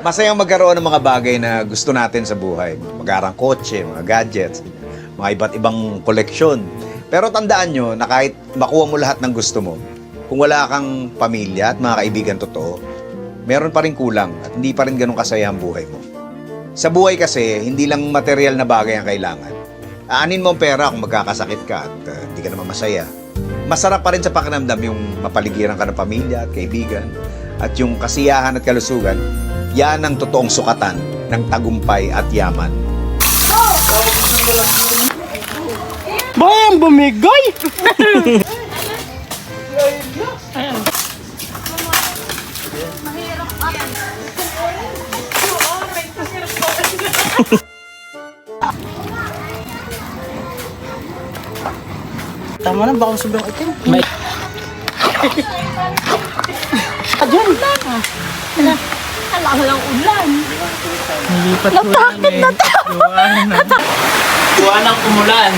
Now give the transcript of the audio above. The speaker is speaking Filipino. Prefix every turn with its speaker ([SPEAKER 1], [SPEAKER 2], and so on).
[SPEAKER 1] Masayang magkaroon ng mga bagay na gusto natin sa buhay. Mag-arang kotse, mga gadgets, mga iba't ibang koleksyon. Pero tandaan nyo na kahit makuha mo lahat ng gusto mo, kung wala kang pamilya at mga kaibigan totoo, meron pa rin kulang at hindi pa rin ganun kasaya ang buhay mo. Sa buhay kasi, hindi lang material na bagay ang kailangan. Aanin mo ang pera kung magkakasakit ka at uh, hindi ka naman masaya. Masarap pa rin sa pakiramdam yung mapaligiran ka ng pamilya at kaibigan at yung kasiyahan at kalusugan, yan ang totoong sukatan ng tagumpay at yaman.
[SPEAKER 2] Bayang bumigay! Tama na, baka sobrang itim. May... Adyan!
[SPEAKER 3] Alam lang ulan.
[SPEAKER 2] Nilipat ko. Natakit, natakit! Tuwa ng umulan.